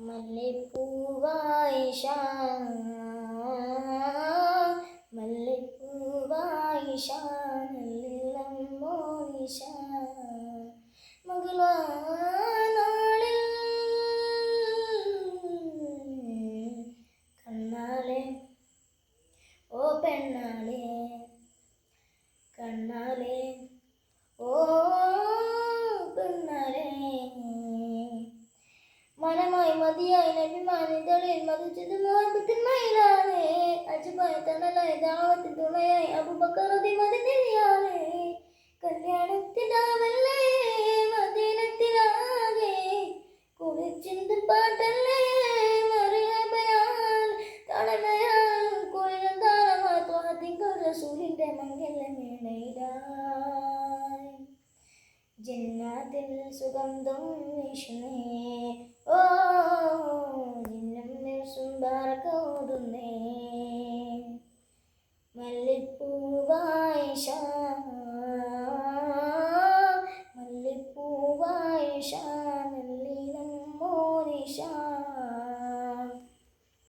മല്ലിപ്പൂവായിഷ മല്ലിപ്പൂവായിഷ നല്ലിളം മോനിഷ മനമായി മതിയായി നബിമാനെ തളിയിൽ മതിച്ചത് മോഹത്തിൻ മയിലാണ്. അജുബായ തണലായി ദാവത്തിൻ തുണയായി അബുബക്കറതി മതിനിയാണ് കല്യാണത്തിനാവല്ലേ മദീനത്തിലാകെ. കുളിച്ചിന്ത് പാട്ടല്ലേ മറിയബയാൽ തളമയാൽ. കുളിരം താരമായി ത്വാദികൾ റസൂലിന്റെ മംഗലമേളയിലായി ജന്നാത്തിൽ സുഗന്ധം വീശുന്നേ മല്ലിപ്പൂവായിഷ മല്ലിപ്പൂവായിഷ നല്ലിനം മോനിഷ